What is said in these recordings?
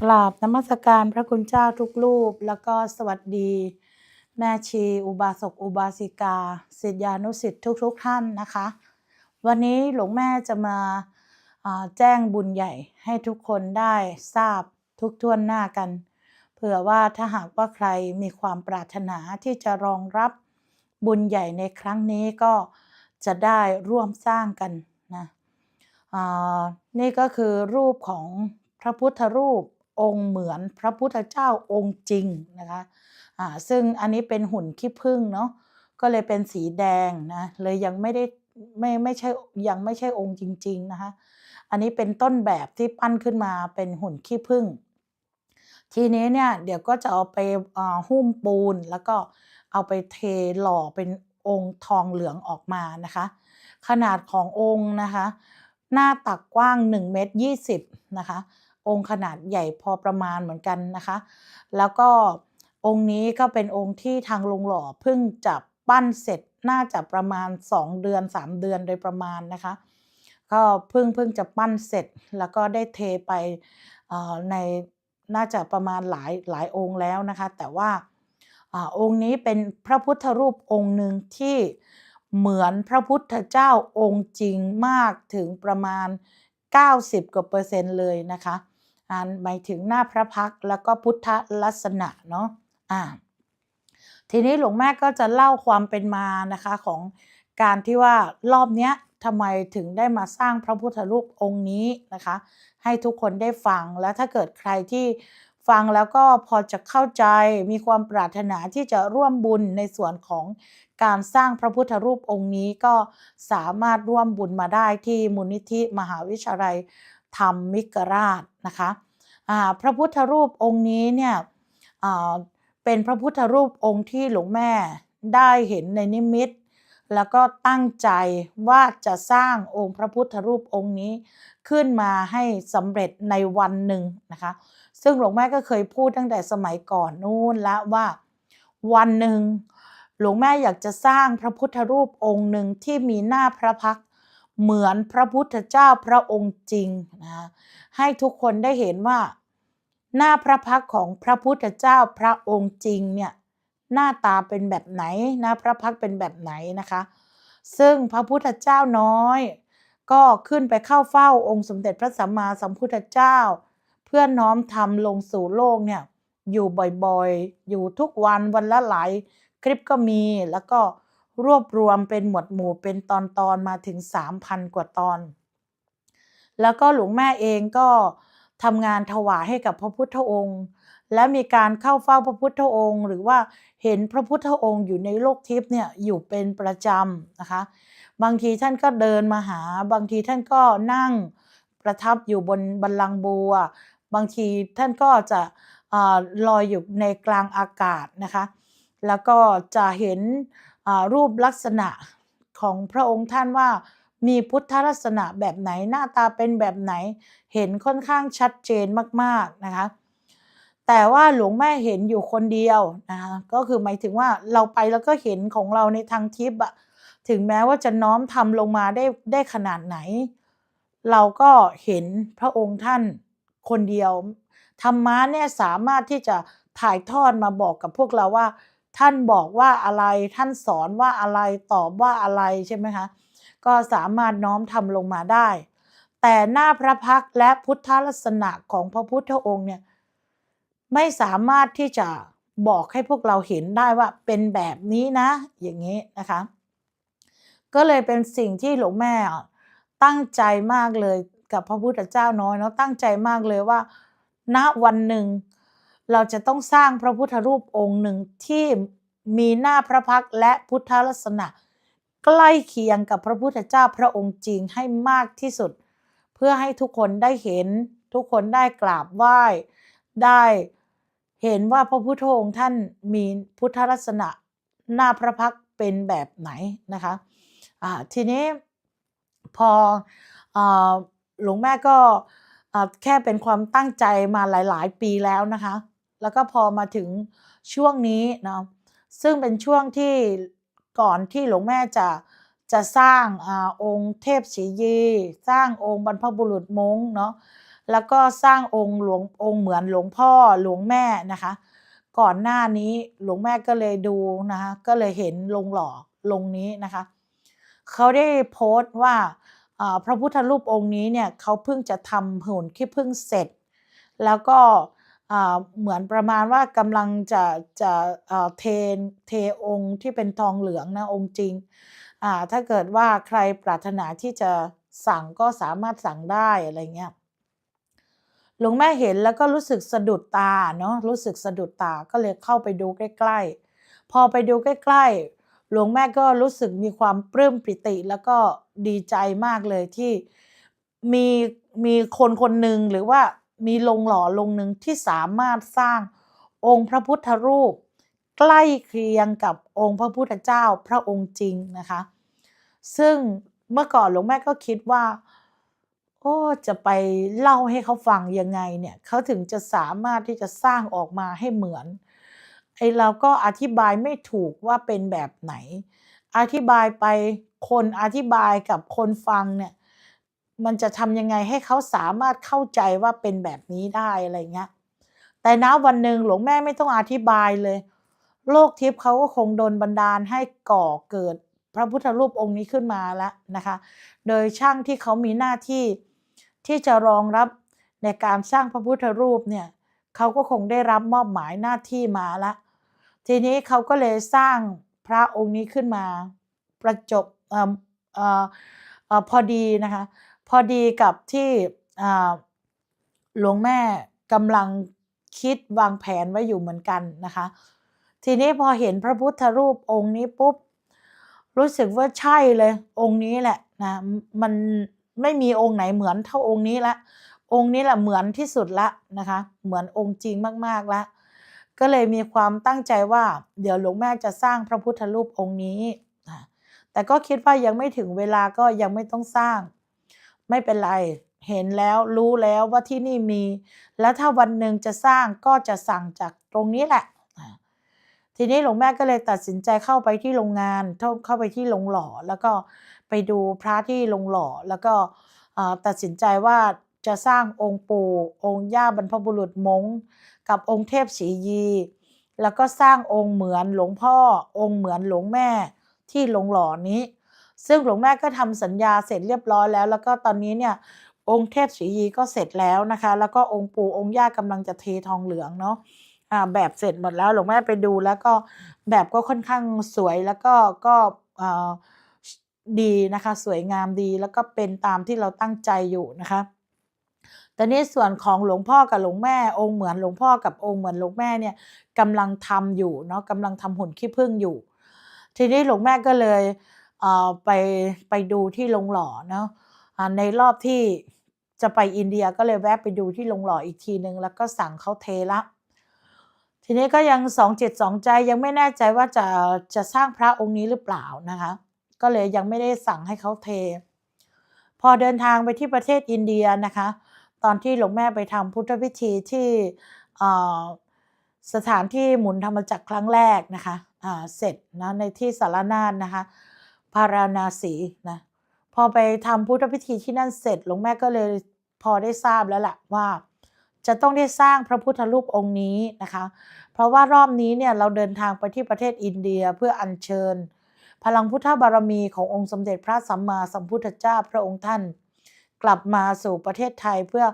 กราบนมัสการพระคุณเจ้าทุกรูป แล้วก็สวัสดี แม่ชี อุบาสกอุบาสิกาศิษยานุศิษย์ทุกๆทท่านนะคะ วันนี้หลวงแม่จะมาแจ้งบุญใหญ่ให้ทุกคนได้ทราบทุกท่วนหน้ากัน เผื่อว่าถ้าหากว่าใครมีความปรารถนาที่จะรองรับบุญใหญ่ในครั้งนี้ก็จะได้ร่วมสร้างกันนะนี่ก็คือรูปของพระพุทธรูป องค์เหมือนพระพุทธเจ้าองค์จริงนะคะอ่าซึ่งอันนี้เป็นหุ่นขี้ผึ้งเนาะก็เลยเป็นสีแดงนะเลยยังไม่ได้ไม่ไม่ใช่ยังไม่ใช่องค์จริง ๆนะคะอันนี้เป็นต้นแบบที่ปั้นขึ้นมาเป็นหุ่นขี้ผึ้งทีนี้เนี่ยเดี๋ยวก็จะเอาไปหุ้มปูนแล้วก็เอาไปเทหล่อเป็นองค์ทองเหลืองออกมานะคะ ขนาดขององค์นะคะ หน้าตักกว้าง1เมตร20นะคะ องค์ขนาดใหญ่พอประมาณเหมือนกันนะคะ แล้วก็องค์นี้ก็เป็นองค์ที่ทางลงหล่อเพิ่งจะปั้นเสร็จน่าจะประมาณ 2 เดือน 3 เดือนโดยประมาณนะคะ ก็เพิ่งเพิ่งจะปั้นเสร็จแล้วก็ได้เทไปในน่าจะประมาณหลายหลายองค์แล้วนะคะ แต่ว่าอองค์นี้เป็นพระพุทธรูปองค์หนึ่งที่เหมือนพระพุทธเจ้าองค์จริงมากถึงประมาณ 90กว่าเปอร์เซ็นต์เลยนะคะ อ่าหมายถึงหน้าพระพักแล้วก็พุทธลักษณะเนาะอ่าทีนี้หลวงแม่ก็จะเล่าความเป็นมานะคะของการที่ว่ารอบเนี้ยทำไมถึงได้มาสร้างพระพุทธรูปองค์นี้นะคะ ให้ทุกคนได้ฟังและถ้าเกิดใครที่ฟังแล้วก็พอจะเข้าใจมีความปรารถนาที่จะร่วมบุญในส่วนของการสร้างพระพุทธรูปองค์นี้ก็สามารถร่วมบุญมาได้ที่มูลนิธิมหาวิทยาลัยธรรมมิกราช นะคะพระพุทธรูปองค์นี้เนี่ยเป็นพระพุทธรูปองค์ที่หลวงแม่ได้เห็นในนิมิต แล้วก็ตั้งใจว่าจะสร้างองค์พระพุทธรูปองค์นี้ขึ้นมาให้สำเร็จในวันหนึ่งนะคะ ซึ่งหลวงแม่ก็เคยพูดตั้งแต่สมัยก่อนนู่นแล้วว่าวันหนึ่งหลวงแม่อยากจะสร้างพระพุทธรูปองค์หนึ่งที่มีหน้าพระพัก เหมือนพระพุทธเจ้าพระองค์จริงนะให้ทุกคนได้เห็นว่า หน้าพระพักของพระพุทธเจ้าพระองค์จริงเนี่ยหน้าตาเป็นแบบไหนหน้าพระพักเป็นแบบไหนนะคะ ซึ่งพระพุทธเจ้าน้อย ก็ขึ้นไปเข้าเฝ้าองค์สมเด็จพระสัมมาสัมพุทธเจ้า เพื่อน้อมทำลงสู่โลกเนี่ยอยู่บ่อยๆ อยู่ทุกวันวันละหลายคลิปก็มีแล้วก็ รวบรวมเป็นหมวดหมู่เป็นตอนๆมาถึง 3,000 กว่าตอน แล้วก็หลวงแม่เองก็ทำงานถวายให้กับพระพุทธองค์ และมีการเข้าเฝ้าพระพุทธองค์ หรือว่าเห็นพระพุทธองค์อยู่ในโลกทิพย์เนี่ยอยู่เป็นประจำนะคะ บางทีท่านก็เดินมาหา บางทีท่านก็นั่งประทับอยู่บนบัลลังก์บัว บางทีท่านก็จะอลอยอยู่ในกลางอากาศนะคะ แล้วก็จะเห็น รูปลักษณะของพระองค์ท่านว่ามีพุทธลักษณะแบบไหนหน้าตาเป็นแบบไหนเห็นค่อนข้างชัดเจนมากๆนะคะแต่ว่าหลวงแม่เห็นอยู่คนเดียวนะคะก็คือหมายถึงว่าเราไปแล้วก็เห็นของเราในทางทิพย์อะถึงแม้ว่าจะน้อมทำลงมาได้ได้ขนาดไหน เราก็เห็นพระองค์ท่านคนเดียวธรรมะเนี่ยสามารถที่จะถ่ายทอดมาบอกกับพวกเราว่า ท่านบอกว่าอะไรท่านสอนว่าอะไรตอบว่าอะไรใช่ไหมคะก็สามารถน้อมทำลงมาได้ แต่หน้าพระพักและพุทธลักษณะของพระพุทธองค์เนี่ยไม่สามารถที่จะบอกให้พวกเราเห็นได้ว่าเป็นแบบนี้นะ อย่างนี้นะคะ ก็เลยเป็นสิ่งที่หลวงแม่ตั้งใจมากเลยกับพระพุทธเจ้าน้อยเนาะตั้งใจมากเลยว่า ณวันหนึ่ง เราจะต้องสร้างพระพุทธรูปองค์หนึ่งที่มีหน้าพระพักและพุทธลักษณะ ใกล้เคียงกับพระพุทธเจ้าพระองค์จริงให้มากที่สุด เพื่อให้ทุกคนได้เห็น ทุกคนได้กราบไหว้ ได้เห็นว่าพระพุทธองค์ท่านมีพุทธลักษณะหน้าพระพักเป็นแบบไหนนะคะอ่าทีนี้พออหลวงแม่ก็แค่เป็นความตั้งใจมาหลาย ๆ ปีแล้วนะคะ แล้วก็พอมาถึงช่วงนี้เนาะซึ่งเป็นช่วงที่ก่อนที่หลวงแม่จะจะสร้างอองค์เทพศรียี สร้างองค์บรรพบุรุษมงเนาะแล้วก็สร้างองค์หลวงองค์เหมือนหลวงพ่อหลวงแม่นะคะ ก่อนหน้านี้หลวงแม่ก็เลยดูนะคะก็เลยเห็นลงหล่อลงนี้นะคะเขาได้โพสต์ว่าพระพุทธรูปองค์นี้เนี่ยเขาเพิ่งจะทำหุ่นขี้ผึ้งเสร็จ แล้วก็ เหมือนประมาณว่ากำลังจะจะเทนเทองค์ที่เป็นทองเหลืองนะองค์จริง ถ้าเกิดว่าใครปรารถนาที่จะสั่งก็สามารถสั่งได้อะไรเงี้ยหลวงแม่เห็นแล้วก็รู้สึกสะดุดตาเนาะรู้สึกสะดุดตาก็เลยเข้าไปดูใกล้ๆ พอไปดูใกล้ๆ หลวงแม่ก็รู้สึกมีความปลื้มปิติแล้วก็ดีใจมากเลยที่มีมีคนคนหนึ่งหรือว่า มีลงหล่อลงหนึ่งที่สามารถสร้างองค์พระพุทธรูป ใกล้เคียงกับองค์พระพุทธเจ้าพระองค์จริงนะคะ ซึ่งเมื่อก่อนหลวงแม่ก็คิดว่าโอ้จะไปเล่าให้เขาฟังยังไงเนี่ยเขาถึงจะสามารถที่จะสร้างออกมาให้เหมือนไอเราก็อธิบายไม่ถูกว่าเป็นแบบไหน อธิบายไปคนอธิบายกับคนฟังเนี่ย มันจะทำยังไงให้เขาสามารถเข้าใจว่าเป็นแบบนี้ได้อะไรเงี้ย แต่ณวันหนึ่งหลวงแม่ไม่ต้องอธิบายเลย โลกทิพย์เขาก็คงโดนบันดาลให้ก่อเกิดพระพุทธรูปองค์นี้ขึ้นมาแล้วนะคะ โดยช่างที่เขามีหน้าที่ที่จะรองรับในการสร้างพระพุทธรูปเนี่ยเขาก็คงได้รับมอบหมายหน้าที่มาละทีนี้เขาก็เลยสร้างพระองค์นี้ขึ้นมา ประจบออออพอดีนะคะ พอดีกับที่หลวงแม่กำลังคิดวางแผนไว้อยู่เหมือนกันนะคะ ทีนี้พอเห็นพระพุทธรูปองค์นี้ปุ๊บ รู้สึกว่าใช่เลยองค์นี้แหละนะมันไม่มีองค์ไหนเหมือนเท่าองค์นี้ละ องค์นี้แหละเหมือนที่สุดละนะคะ เหมือนองค์จริงมากๆละก็เลยมีความตั้งใจว่า เดี๋ยวหลวงแม่จะสร้างพระพุทธรูปองค์นี้ แต่ก็คิดว่ายังไม่ถึงเวลาก็ยังไม่ต้องสร้าง ไม่เป็นไร เห็นแล้วรู้แล้วว่าที่นี่มี แล้วถ้าวันหนึ่งจะสร้างก็จะสั่งจากตรงนี้แหละ ทีนี้หลวงแม่ก็เลยตัดสินใจเข้าไปที่โรงงานเข้าไปที่โรงหล่อ แล้วก็ไปดูพระที่โรงหล่อ แล้วก็ตัดสินใจว่าจะสร้างองค์ปู่องค์ย่าบรรพบุรุษมงกับองค์เทพศรียี แล้วก็สร้างองค์เหมือนหลวงพ่อ องค์เหมือนหลวงแม่ที่โรงหล่อนี้ ซึ่งหลวงแม่ก็ทำสัญญาเสร็จเรียบร้อยแล้ว แล้วก็ตอนนี้เนี่ยองค์เทพศรียีก็เสร็จแล้วนะคะ แล้วก็องค์ปู่องค์ย่ากำลังจะเททองเหลืองเนาะแบบเสร็จหมดแล้วหลวงแม่ไปดูแล้วก็แบบก็ค่อนข้างสวยแล้วก็ก็ดีนะคะ สวยงามดีแล้วก็เป็นตามที่เราตั้งใจอยู่นะคะต่นี่ส่วนของหลวงพ่อกับหลวงแม่ องค์เหมือนหลวงพ่อกับองค์เหมือนหลวงแม่เนี่ยกำลังทำอยู่เนาะกำลังทำหุ่นขี้ผึ้งอยู่ ทีนี้หลวงแม่ก็เลย ไปไปดูที่โรงหล่อเนาะในรอบที่จะไปอินเดียก็เลยแวะไปดูที่โรงหล่ออีกทีหนึ่งแล้วก็สั่งเขาเทละ ทีนี้ก็ยังสองจิตสองใจยังไม่แน่ใจว่าจะจะสร้างพระองค์นี้หรือเปล่านะคะ ก็เลยยังไม่ได้สั่งให้เขาเท พอเดินทางไปที่ประเทศอินเดียนะคะ ตอนที่หลวงแม่ไปทำพุทธพิธีที่สถานที่หมุนธรรมจักรครั้งแรกนะคะอ่าเสร็จนะในที่สารนาถนะคะ พาราณาสีนะพอไปทำพุทธพิธีที่นั่นเสร็จหลวงแม่ก็เลยพอได้ทราบแล้วล่ะว่า จะต้องได้สร้างพระพุทธรูปองค์นี้นะคะ เพราะว่ารอบนี้เนี่ยเราเดินทางไปที่ประเทศอินเดียเพื่ออัญเชิญ พลังพุทธบารมีขององค์สมเด็จพระสัมมาสัมพุทธเจ้าพระองค์ท่าน กลับมาสู่ประเทศไทยเพื่อ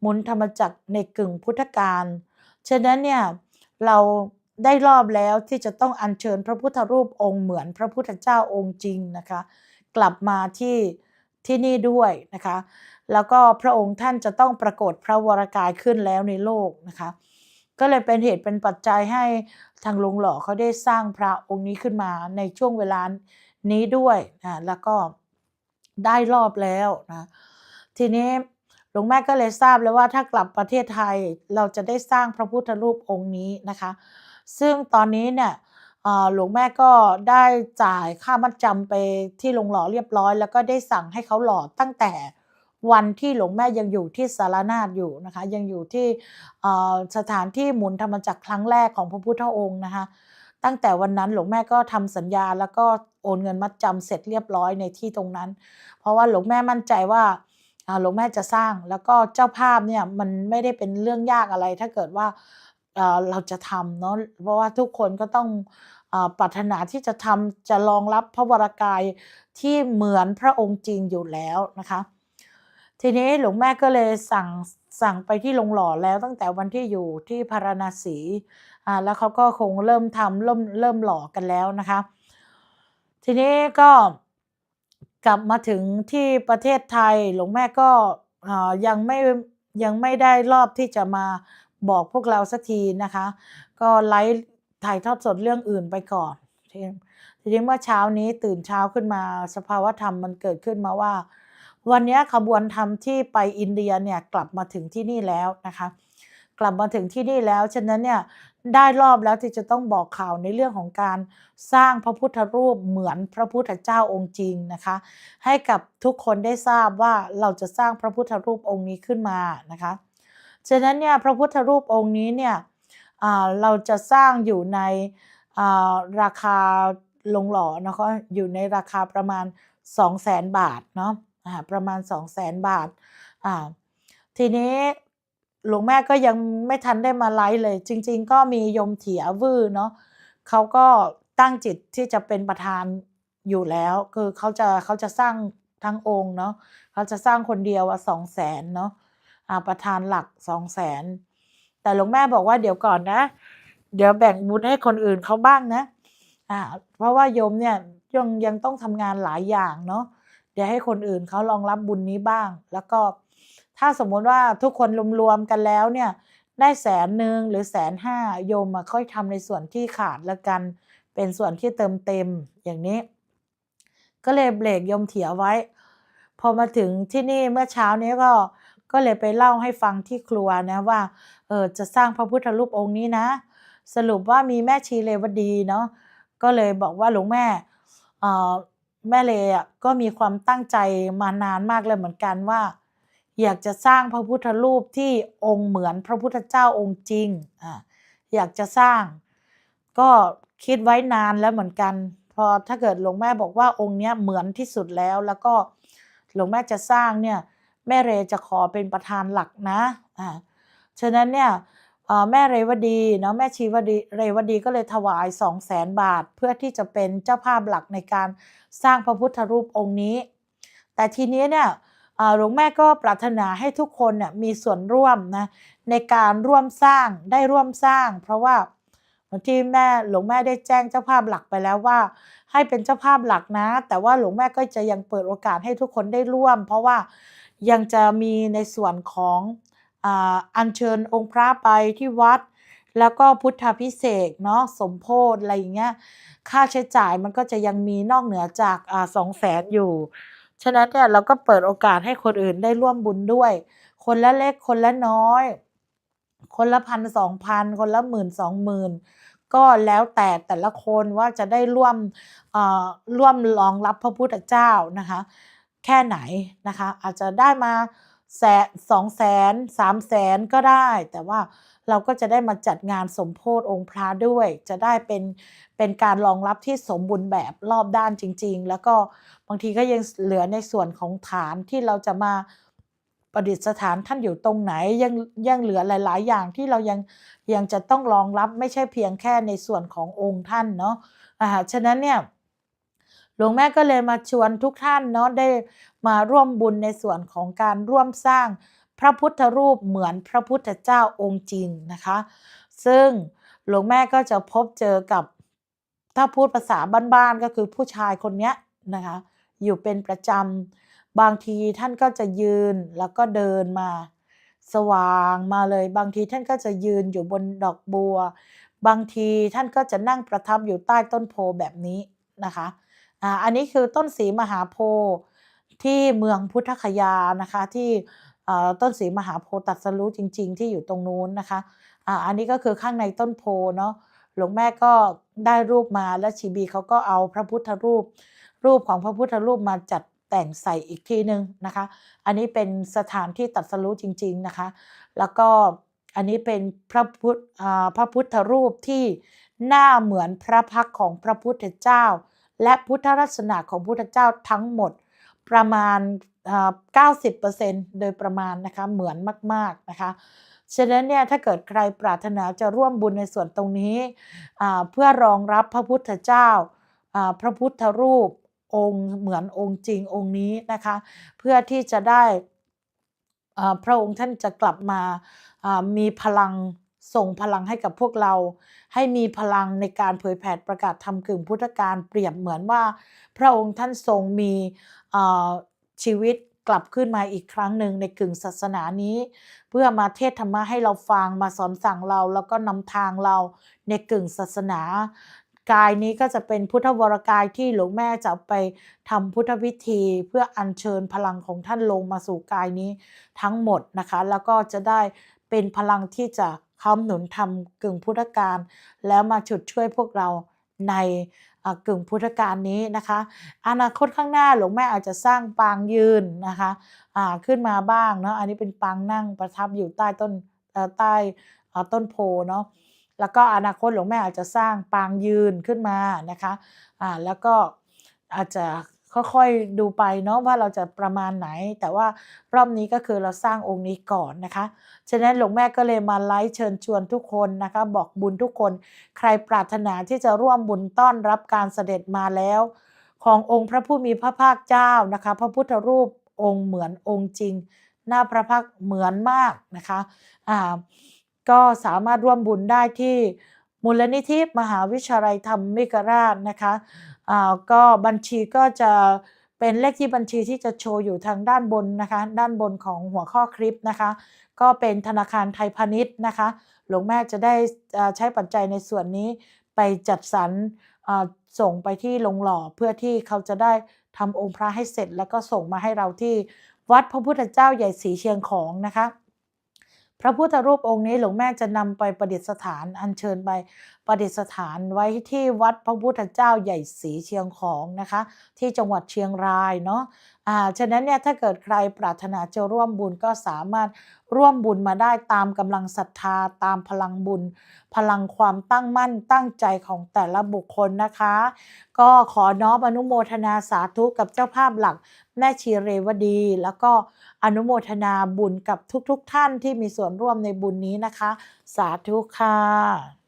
หมุนธรรมจักรในกึ่งพุทธกาลฉะนั้นเนี่ยเรา ได้รอบแล้วที่จะต้องอัญเชิญพระพุทธรูปองค์เหมือนพระพุทธเจ้าองค์จริงนะคะ กลับมาที่ที่นี่ด้วยนะคะ แล้วก็พระองค์ท่านจะต้องปรากฏพระวรากายขึ้นแล้วในโลกนะคะ ก็เลยเป็นเหตุเป็นปัจจัยให้ทางหลวงหล่อเขาได้สร้างพระองค์นี้ขึ้นมาในช่วงเวลานี้ด้วยนะแล้วก็ได้รอบแล้วนะทีนี้หลวงแม่ก็เลยทราบแล้วว่าถ้ากลับประเทศไทยเราจะได้สร้างพระพุทธรูปองค์นี้นะคะ ซึ่งตอนนี้เนี่ยหลวงแม่ก็ได้จ่ายค่ามัดจำไปที่โรงหล่อเรียบร้อย แล้วก็ได้สั่งให้เขาหล่อตั้งแต่วันที่หลวงแม่ยังอยู่ที่สารนาถอยู่นะคะ ยังอยู่ที่สถานที่หมุนธรรมจักรครั้งแรกของพระพุทธองค์นะคะ ตั้งแต่วันนั้นหลวงแม่ก็ทำสัญญาแล้วก็โอนเงินมัดจำเสร็จเรียบร้อยในที่ตรงนั้น เพราะว่าหลวงแม่มั่นใจว่าหลวงแม่จะสร้างแล้วก็เจ้าภาพเนี่ยมันไม่ได้เป็นเรื่องยากอะไรถ้าเกิดว่า เราจะทำเนาะเพราะว่าทุกคนก็ต้องอปรารถนาที่จะทำจะรองรับพระวรากายที่เหมือนพระองค์จริงอยู่แล้วนะคะ ทีนี้หลวงแม่ก็เลยสั่งสั่งไปที่โรงหล่อแล้วตั้งแต่วันที่อยู่ที่พาราณสีอ่าแล้วเขาก็คงเริ่มทำเริ่มเริ่มหล่อกันแล้วนะคะ ทีนี้ก็กลับมาถึงที่ประเทศไทยหลวงแม่ก็ยังไม่ยังไม่ได้รอบที่จะมา บอกพวกเราสักทีนะคะ ก็ไลฟ์ถ่ายทอดสดเรื่องอื่นไปก่อนทีทีนี้เมื่อเช้านี้ตื่นเช้าขึ้นมาสภาวะธรรมมันเกิดขึ้นมาว่า วันนี้ขบวนธรรมที่ไปอินเดียเนี่ยกลับมาถึงที่นี่แล้วนะคะ กลับมาถึงที่นี่แล้วฉะนั้นเนี่ยได้รอบแล้วที่จะต้องบอกข่าวในเรื่องของการสร้างพระพุทธรูปเหมือนพระพุทธเจ้าองค์จริงนะคะ ให้กับทุกคนได้ทราบว่าเราจะสร้างพระพุทธรูปองค์นี้ขึ้นมานะคะ ฉะนั้นเนี่ยพระพุทธรูปองค์นี้เนี่ยเราจะสร้างอยู่ในราคาลงหล่อนะคะอยู่ในราคาประมาณ 2 0 0แสนบาทเนาะประมาณ 2 0 0แสนบาททีนี้หลวงแม่ก็ยังไม่ทันได้มาไลฟ์เลย จริง ๆ ก็มีโยมเถียวื้อเนาะเขาก็ตั้งจิตที่จะเป็นประธานอยู่แล้ว คือเขาจะเขาจะสร้างทั้งองค์เนาะเขาจะสร้างคนเดียวอะสองแสนเนาะ ประธานหลักสองแสนแต่หลวงแม่บอกว่าเดี๋ยวก่อนนะ เดี๋ยวแบ่งบุญให้คนอื่นเขาบ้างนะอ่าเพราะว่าโยมเนี่ยยังยังต้องทำงานหลายอย่างเนาะเดี๋ยวให้คนอื่นเขาลองรับบุญนี้บ้าง แล้วก็ถ้าสมมุติว่าทุกคนรวมๆกันแล้วเนี่ยได้แสนหนึ่งหรือแสนห้าโยมมาค่อยทำในส่วนที่ขาดแล้วกัน เป็นส่วนที่เติมเต็มอย่างนี้ ก็เลยเบรกโยมเถียไว้ พอมาถึงที่นี่เมื่อเช้านี้ก็ ก็เลยไปเล่าให้ฟังที่ครัวนะว่าเออจะสร้างพระพุทธรูปองค์นี้นะ สรุปว่ามีแม่ชีเลวดีเนาะก็เลยบอกว่าหลวงแม่เออแม่เลอะก็มีความตั้งใจมานานมากเลยเหมือนกันว่า อยากจะสร้างพระพุทธรูปที่องค์เหมือนพระพุทธเจ้าองค์จริงอ่าอยากจะสร้าง ก็คิดไว้นานแล้วเหมือนกัน พอถ้าเกิดหลวงแม่บอกว่าองค์เนี้ยเหมือนที่สุดแล้วแล้วก็หลวงแม่จะสร้างเนี่ย แม่เรจะขอเป็นประธานหลักนะอ่าฉะนั้นเนี่ยแม่เรวดีเนาะแม่ชีวดีเรวดีก็เลยถวาย2 0 0แสนบาท เพื่อที่จะเป็นเจ้าภาพหลักในการสร้างพระพุทธรูปองค์นี้ แต่ทีนี้เนี่ยหลวงแม่ก็ปรารถนาให้ทุกคนเนี่ยมีส่วนร่วมนะในการร่วมสร้างได้ร่วมสร้าง เพราะว่าที่แม่หลวงแม่ได้แจ้งเจ้าภาพหลักไปแล้วว่า ให้เป็นเจ้าภาพหลักนะ แต่ว่าหลวงแม่ก็จะยังเปิดโอกาสให้ทุกคนได้ร่วม เพราะว่า ยังจะมีในส่วนของอัญเชิญองค์พระไปที่วัด แล้วก็พุทธพิเศษเนาะสมโพธอะไรอย่างเงี้ยค่าใช้จ่ายมันก็จะยังมีนอกเหนือจากสองแสนอยู่ ฉะนั้นเนี่ยเราก็เปิดโอกาสให้คนอื่นได้ร่วมบุญด้วย คนละเล็กคนละน้อย คนละพันสองพันคนละหมื่นสองหมื่นก็แล้วแต่แต่ละคนว่าจะได้ร่วมร่วมรองรับพระพุทธเจ้านะคะ แค่ไหนนะคะ อาจจะได้มาแสนสองแสนสามแสนก็ได้ แต่ว่าเราก็จะได้มาจัดงานสมโพธิองค์พระด้วย จะได้เป็นเป็นการรองรับที่สมบูรณ์แบบรอบด้านจริง ๆ แล้วก็บางทีก็ยังเหลือในส่วนของฐานที่เราจะมาประดิษฐานท่านอยู่ตรงไหนยังยังเหลือหลาย ๆ อย่างที่เรายังยังจะต้องรองรับไม่ใช่เพียงแค่ในส่วนขององค์ท่านเนาะอ่าฉะนั้นเนี่ย หลวงแม่ก็เลยมาชวนทุกท่านเนาะได้มาร่วมบุญในส่วนของการร่วมสร้างพระพุทธรูปเหมือนพระพุทธเจ้าองค์จริงนะคะ ซึ่งหลวงแม่ก็จะพบเจอกับถ้าพูดภาษาบ้านๆก็คือผู้ชายคนนี้นะคะ อยู่เป็นประจำบางทีท่านก็จะยืนแล้วก็เดินมาสว่างมาเลย บางทีท่านก็จะยืนอยู่บนดอกบัว บางทีท่านก็จะนั่งประทับอยู่ใต้ต้นโพแบบนี้นะคะ อ่าอันนี้คือต้นสีมหาโพธิ์ที่เมืองพุทธคยานะคะที่ต้นสีมหาโพธิ์ตัดสรู้จริง ๆ ที่อยู่ตรงนู้นนะคะอ่าอันนี้ก็คือข้างในต้นโพเนาะหลวงแม่ก็ได้รูปมาแล้วชีบีเขาก็เอาพระพุทธรูป รูปของพระพุทธรูปมาจัดแต่งใส่อีกทีหนึ่งนะคะ อันนี้เป็นสถานที่ตัดสรู้จริง ๆนะคะ แล้วก็อันนี้เป็นพระพุทธพระพุทธรูปที่หน้าเหมือนพระพักของพระพุทธเจ้า และพุทธลักษณะของพุทธเจ้าทั้งหมดประมาณอ่า90%โดยประมาณนะคะเหมือนมาก ๆนะคะฉะนั้นเนี่ยถ้าเกิดใครปรารถนาจะร่วมบุญในส่วนตรงนี้เพื่อรองรับพระพุทธเจ้าพระพุทธรูปองค์เหมือนองค์จริงองค์นี้นะคะ เพื่อที่จะได้พระองค์ท่านจะกลับมามีพลัง ส่งพลังให้กับพวกเรา ให้มีพลังในการเผยแผ่ประกาศธรรมกึ่งพุทธการเปรียบเหมือนว่า พระองค์ท่านทรงมีชีวิตกลับขึ้นมาอีกครั้งหนึ่งในกึ่งศาสนานี้ เพื่อมาเทศธรรมะให้เราฟังมาสอนสั่งเรา แล้วก็นำทางเราในกึ่งศาสนากายนี้ก็จะเป็นพุทธวรกายที่หลวงแม่จะไปทำพุทธวิธี เพื่ออัญเชิญพลังของท่านลงมาสู่กายนี้ทั้งหมดนะคะ แล้วก็จะได้เป็นพลังที่จะ ค้ำหนุนทำกึ่งพุทธการ แล้วมาฉุดช่วยพวกเราในกึ่งพุทธการนี้นะคะ อนาคตข้างหน้าหลวงแม่อาจจะสร้างปางยืนนะคะอ่าขึ้นมาบ้างเนาะอันนี้เป็นปางนั่งประทับอยู่ใต้ต้นใต้ต้นโพเนาะแล้วก็อนาคตหลวงแม่อาจจะสร้างปางยืนขึ้นมานะคะอ่าแล้วก็อาจจะ ค่อยๆดูไปเนาะว่าเราจะประมาณไหน แต่ว่ารอบนี้ก็คือเราสร้างองค์นี้ก่อนนะคะ ฉะนั้นหลวงแม่ก็เลยมาไลฟ์เชิญชวนทุกคนนะคะ บอกบุญทุกคน ใครปรารถนาที่จะร่วมบุญต้อนรับการเสด็จมาแล้ว ขององค์พระผู้มีพระภาคเจ้านะคะ พระพุทธรูปองค์เหมือนองค์จริง หน้าพระพักเหมือนมากนะคะอ่าก็สามารถร่วมบุญได้ที่ มูลนิธิมหาวิทยาลัยธรรมมิกราชนะคะอ่าก็บัญชีก็จะเป็นเลขที่บัญชีที่จะโชว์อยู่ทางด้านบนนะคะ ด้านบนของหัวข้อคลิปนะคะ ก็เป็นธนาคารไทยพาณิชย์นะคะ หลวงแม่จะได้ใช้ปัจจัยในส่วนนี้ไปจัดสรรอ่าส่งไปที่โรงหล่อเพื่อที่เขาจะได้ทำองค์พระให้เสร็จ แล้วก็ส่งมาให้เราที่วัดพระพุทธเจ้าใหญ่ศรีเชียงของนะคะ พระพุทธรูปองค์นี้หลวงแม่จะนำไปประดิษฐานอัญเชิญไปประดิษฐานไว้ที่วัดพระพุทธเจ้าใหญ่สีเชียงของนะคะ ที่จังหวัดเชียงรายเนาะ อ่าฉะนั้นเนี่ยถ้าเกิดใครปรารถนาจะร่วมบุญก็สามารถร่วมบุญมาได้ตามกำลังศรัทธาตามพลังบุญ พลังความตั้งมั่นตั้งใจของแต่ละบุคคลนะคะ ก็ขอน้อมอนุโมทนาสาธุกับเจ้าภาพหลัก แม่ชีเรวดี แล้วก็อนุโมทนาบุญกับทุกๆทท่านที่มีส่วนร่วมในบุญนี้นะคะ สาธุค่ะ